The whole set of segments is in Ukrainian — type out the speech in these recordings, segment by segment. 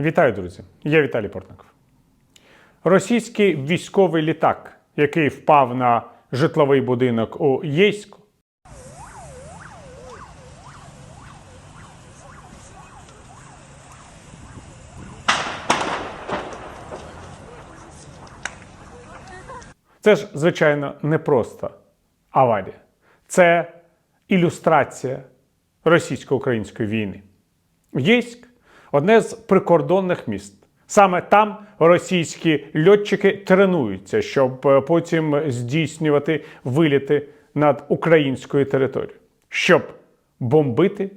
Вітаю, друзі! Я Віталій Портников. Російський військовий літак, який впав на житловий будинок у Єйську, Це ж, звичайно, не просто аварія. Це ілюстрація російсько-української війни. Єйськ одне з прикордонних міст. Саме там російські льотчики тренуються, щоб е, потім здійснювати виліти над українською територією, щоб бомбити,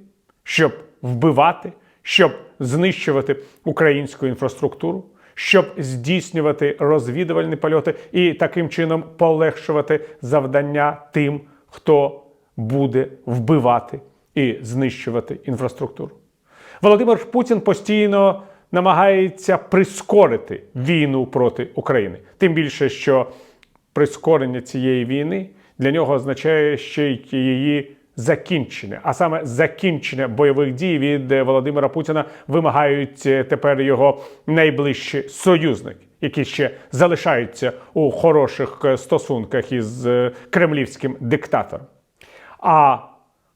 щоб вбивати, щоб знищувати українську інфраструктуру, щоб здійснювати розвідувальні польоти і таким чином полегшувати завдання тим, хто буде вбивати і знищувати інфраструктуру. Володимир Путін постійно намагається прискорити війну проти України. Тим більше, що прискорення цієї війни для нього означає ще й її закінчення. А саме закінчення бойових дій від Володимира Путіна вимагають е, тепер його найближчі союзники, які ще залишаються у хороших е, стосунках із е, кремлівським диктатором. А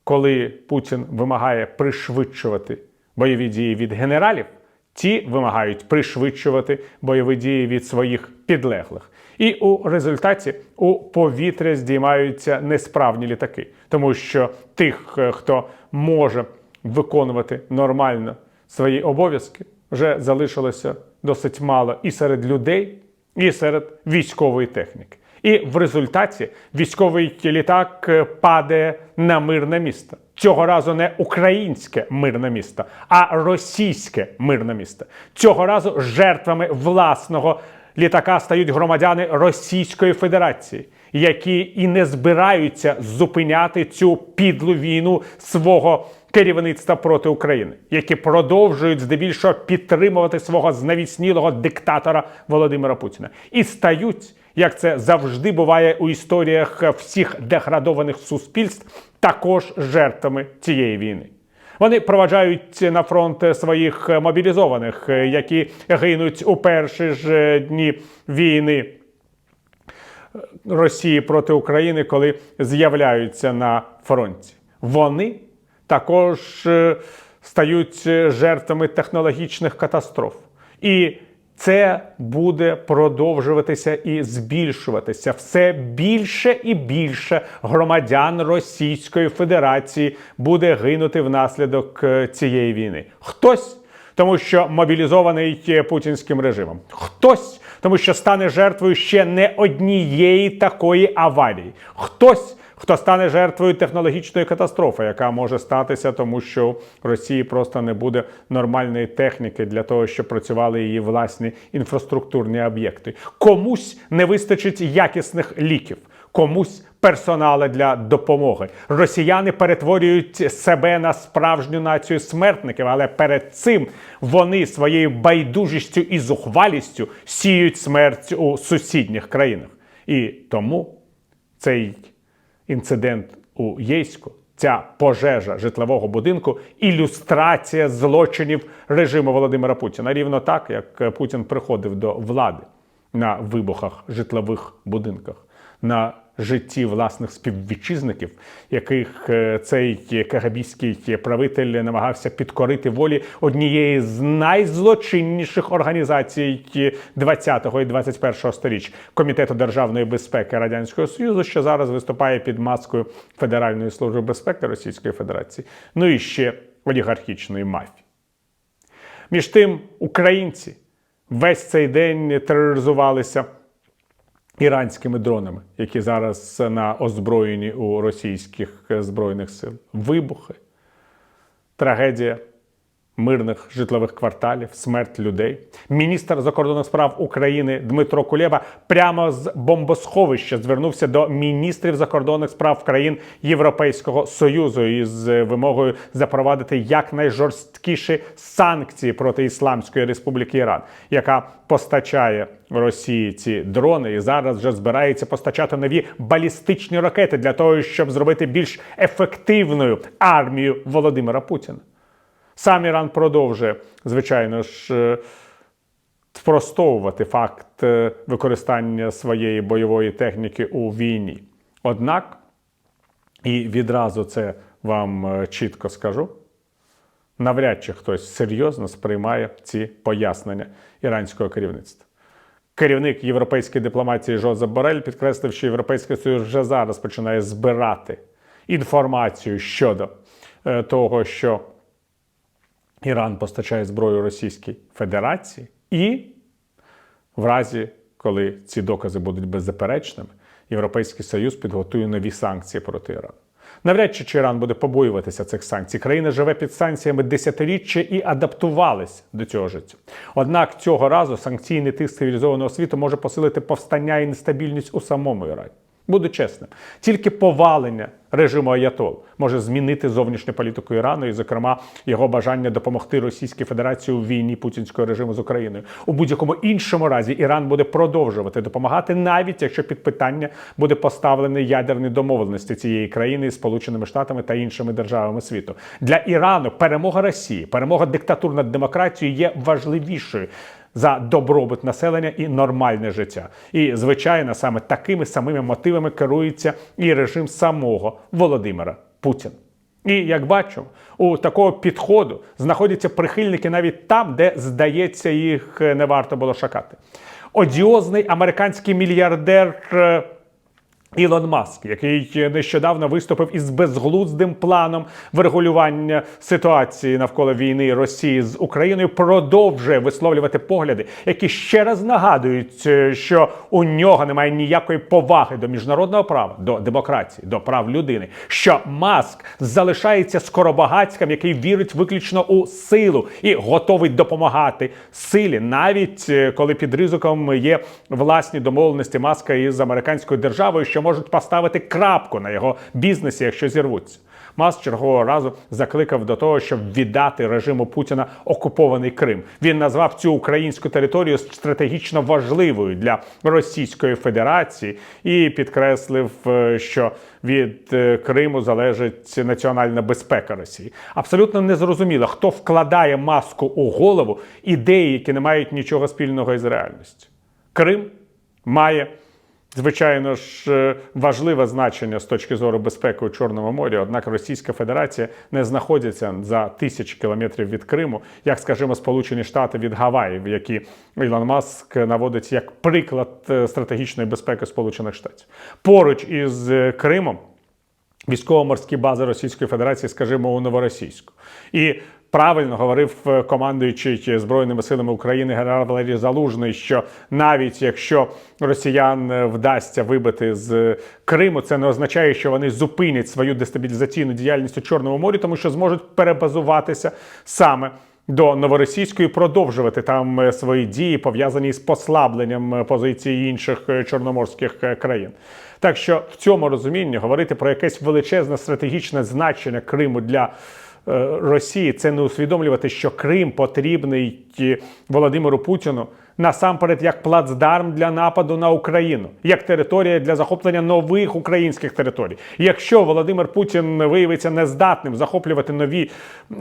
коли Путін вимагає пришвидшувати бойові дії від генералів, ті вимагають пришвидшувати бойові дії від своїх підлеглих. І у результаті у повітря здіймаються несправні літаки, тому що тих, е, хто може виконувати нормально свої обов'язки, вже залишилося досить мало і серед людей, і серед військової техніки. І в результаті військовий літак е, падає на мирне місто. Цього разу не українське мирне місто, а російське мирне місто. Цього разу жертвами власного літака стають громадяни Російської Федерації, які і не збираються зупиняти цю підлу війну свого керівництва проти України, які продовжують здебільшого підтримувати свого знавіснілого диктатора Володимира Путіна і стають, як це завжди буває у історіях всіх деградованих суспільств, також жертвами цієї війни. Вони проваджають на фронт своїх мобілізованих, які гинуть у перші ж дні війни Росії проти України, коли з'являються на фронті. Вони також е, стають жертвами технологічних катастроф. І це буде продовжуватися і збільшуватися. Все більше і більше громадян Російської Федерації буде гинути внаслідок е, цієї війни. Хтось. Тому що мобілізований е, путінським режимом, хтось, тому що стане жертвою ще не однієї такої аварії, хтось, хто стане жертвою технологічної катастрофи, яка може статися, тому що в Росії просто не буде нормальної техніки для того, щоб працювали її власні інфраструктурні об'єкти. Комусь не вистачить якісних ліків. Комусь персонали для допомоги. Росіяни перетворюють себе на справжню націю смертників, але перед цим вони своєю байдужістю і зухвалістю сіють смерть у сусідніх країнах. І тому цей інцидент у Єйську, ця пожежа житлового будинку, ілюстрація злочинів режиму Володимира Путіна. Рівно так, як Путін приходив до влади на вибухах житлових будинках. на житті власних співвітчизників, яких е, цей кагабійський правитель намагався підкорити волі однієї з найзлочинніших організацій 20-го і 21-го сторіч комітету державної безпеки радянського союзу, що зараз виступає під маскою Федеральної служби безпеки Російської Федерації, ну і ще олігархічної мафії. Між тим, українці весь цей день тероризувалися іранськими дронами, які зараз на озброєнні у російських збройних сил. Вибухи, трагедія мирних житлових кварталів, смерть людей. Міністр закордонних справ України Дмитро Кулєба прямо з бомбосховища звернувся до міністрів закордонних справ країн Європейського союзу із вимогою запровадити якнайжорсткіші санкції проти Ісламської Республіки Іран, яка постачає Росії ці дрони і зараз вже збирається постачати нові балістичні ракети для того, щоб зробити більш ефективною армію Володимира Путіна. Сам Іран продовжує, звичайно ж, е, спростовувати факт е, використання своєї бойової техніки у війні. Однак, і відразу це вам е, чітко скажу, навряд чи хтось серйозно сприймає ці пояснення іранського керівництва. Керівник європейської дипломатії Жозеп Борель підкреслив, що Європейський Союз вже зараз починає збирати інформацію щодо того, що Іран постачає зброю Російській Федерації, і в разі, коли ці докази будуть беззаперечними, Європейський Союз підготує нові санкції проти Ірану. Навряд чи чи Іран буде побоюватися цих санкцій. Країна живе під санкціями десятиріччя і адаптувалась до цього життя. Однак цього разу санкційний тиск цивілізованого світу може посилити повстання і нестабільність у самому Ірані. Буду чесним, тільки повалення режиму Аятол може змінити зовнішню політику Ірану, і, зокрема, його бажання допомогти Російській Федерації у війні путінського режиму з Україною. У будь-якому іншому разі Іран буде продовжувати допомагати, навіть якщо під питання буде поставлений ядерні домовленості цієї країни з Сполученими Штатами та іншими державами світу. Для Ірану перемога Росії, перемога диктатур над демократією є важливішою за добробут населення і нормальне життя. І, звичайно, саме такими самими мотивами керується і режим самого Володимира Путіна. І як бачимо, у такого підходу знаходяться прихильники навіть там, де, здається, їх не варто було шукати. Одіозний американський мільярдер. Ілон Маск, який нещодавно виступив із безглуздим планом врегулювання ситуації навколо війни Росії з Україною, продовжує висловлювати погляди, які ще раз нагадують, е, що у нього немає ніякої поваги до міжнародного права, до демократії, до прав людини. Що Маск залишається скоробагацьким, який вірить виключно у силу і готовий допомагати силі, навіть е, коли під ризиком є власні домовленості Маска із американською державою, що можуть поставити крапку на його бізнесі, якщо зірвуться. Маск чергового разу закликав до того, щоб віддати режиму Путіна окупований Крим. Він назвав цю українську територію стратегічно важливою для Російської Федерації і підкреслив, е, що від е, Криму залежить національна безпека Росії. Абсолютно незрозуміло, хто вкладає маску у голову ідеї, які не мають нічого спільного із реальністю. Крим має. Звичайно ж, е, важливе значення з точки зору безпеки у Чорному морі. Однак Російська Федерація не знаходиться за тисячі кілометрів від Криму, як скажімо, Сполучені Штати від Гаваїв, які Ілон Маск наводить як приклад е, стратегічної безпеки Сполучених Штатів. Поруч із е, Кримом військово-морські бази Російської Федерації, скажімо, у Новоросійську. І правильно говорив е, командуючий Збройними силами України генерал Валерій Залужний, що навіть якщо росіян е, вдасться вибити з Криму, це не означає, що вони зупинять свою дестабілізаційну діяльність у Чорному морі, тому що зможуть перебазуватися саме. До новоросійської продовжувати там е, свої дії пов'язані з послабленням позицій інших чорноморських країн. Так що в цьому розумінні говорити про якесь величезне стратегічне значення Криму для Росії це не усвідомлювати, що Крим потрібний е, Володимиру Путіну насамперед як плацдарм для нападу на Україну, як територія для захоплення нових українських територій. Якщо Володимир Путін виявиться нездатним захоплювати нові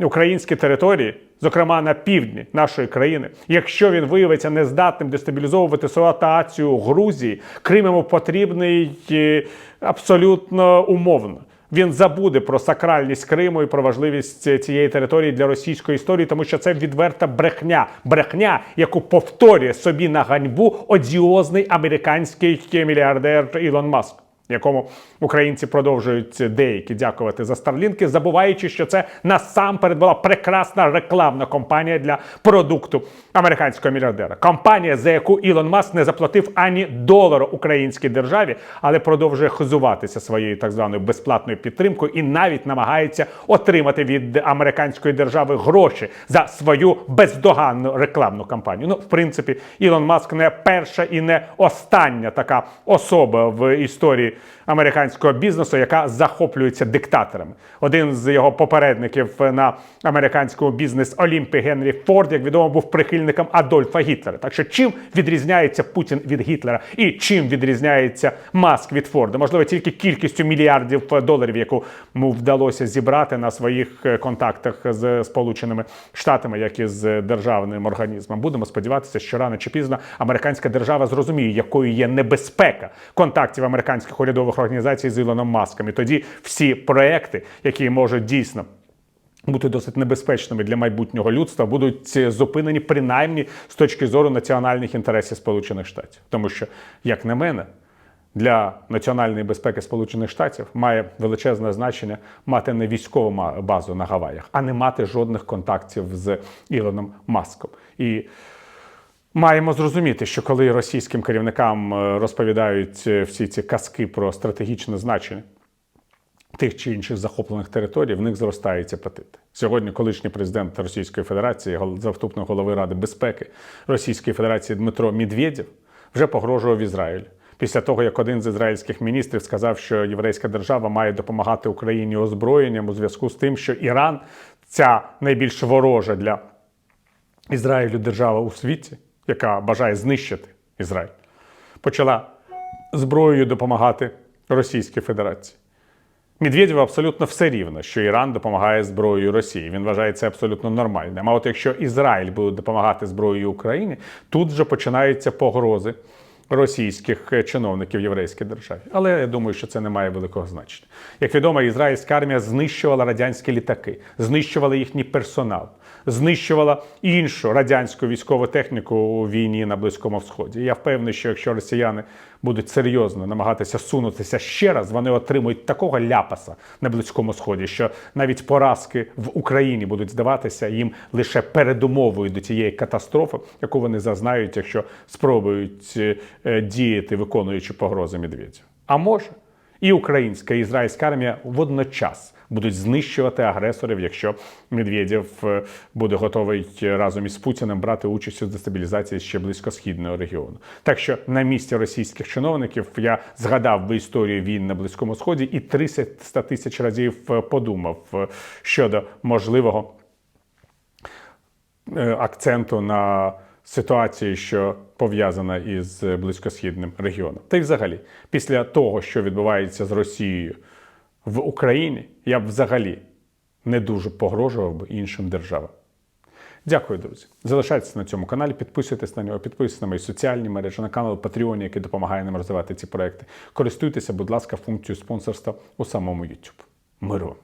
українські території, зокрема на півдні нашої країни, якщо він виявиться нездатним дестабілізовувати ситуацію Грузії, Крим йому потрібний е, абсолютно умовно. Він забуде про сакральність Криму і про важливість цієї території для російської історії, тому що це відверта брехня. Брехня, яку повторює собі на ганьбу одіозний американський мільярдер Ілон Маск. Якому українці продовжують деякі дякувати за старлінки, забуваючи, що це насамперед була прекрасна рекламна кампанія для продукту американського мільярдера. Компанія, за яку Ілон Маск не заплатив ані долару українській державі, але продовжує хизуватися своєю так званою безплатною підтримкою і навіть намагається отримати від американської держави гроші за свою бездоганну рекламну кампанію. Ну, в принципі, Ілон Маск не перша і не остання така особа в історії американського бізнесу, яка захоплюється диктаторами. Один з його попередників на американському бізнес Олімпі Генрі Форд, як відомо, був прихильником Адольфа Гітлера. Так що чим відрізняється Путін від Гітлера і чим відрізняється Маск від Форда? Можливо, тільки кількістю мільярдів доларів, яку йому вдалося зібрати на своїх е, контактах з Сполученими Штатами, як і з державним організмом. Будемо сподіватися, що рано чи пізно американська держава зрозуміє, якою є небезпека контактів американських урядових організацій з Ілоном Маском. І тоді всі проекти, які можуть дійсно бути досить небезпечними для майбутнього людства, будуть зупинені принаймні з точки зору національних інтересів Сполучених Штатів, тому що, як на мене. Для національної безпеки Сполучених Штатів має величезне значення мати не військову базу на Гаваях, а не мати жодних контактів з Ілоном Маском. І маємо зрозуміти, що коли російським керівникам е, розповідають е, всі ці казки про стратегічне значення тих чи інших захоплених територій, в них зростають апетити. Сьогодні колишній президент Російської Федерації, заступник голови Ради безпеки Російської Федерації Дмитро Медведєв вже погрожував Ізраїлю. Після того, як один з ізраїльських міністрів сказав, що єврейська держава має допомагати Україні озброєнням у зв'язку з тим, що Іран ця найбільш ворожа для Ізраїлю держава у світі, яка бажає знищити Ізраїль, почала зброєю допомагати Російській Федерації. Медведєву абсолютно все рівно, що Іран допомагає зброєю Росії. Він вважає це абсолютно нормальним. А от якщо Ізраїль буде допомагати зброєю Україні, тут вже починаються погрози російських е, чиновників єврейській державі. Але я думаю, що це не має великого значення. Як відомо, ізраїльська армія знищувала радянські літаки, знищувала їхній персонал, знищувала іншу радянську військову техніку у війні на Близькому Сході. Я впевнений, що якщо росіяни будуть серйозно намагатися сунутися ще раз, вони отримують такого ляпаса на Близькому Сході, що навіть поразки в Україні будуть здаватися їм лише передумовою до тієї катастрофи, яку вони зазнають, якщо спробують е, е, діяти, виконуючи погрози Медведєва. А може, і українська і ізраїльська армія водночас будуть знищувати агресорів, якщо Медведєв е, буде готовий разом із Путіним брати участь у дестабілізації ще близькосхідного регіону. Так що на місці російських чиновників я згадав би історію війн на Близькому Сході і 300 тисяч разів е, подумав е, щодо можливого е, акценту на ситуації, що пов'язана із близькосхідним регіоном. Та й взагалі, після того, що відбувається з Росією в Україні, я б взагалі не дуже погрожував би іншим державам. Дякую, друзі. Залишайтеся на цьому каналі, підписуйтесь на нього, підписуйтесь на мої соціальні мережі, на канал Patreon, який допомагає нам розвивати ці проекти. Користуйтеся, будь ласка, функцією спонсорства у самому YouTube. Миру!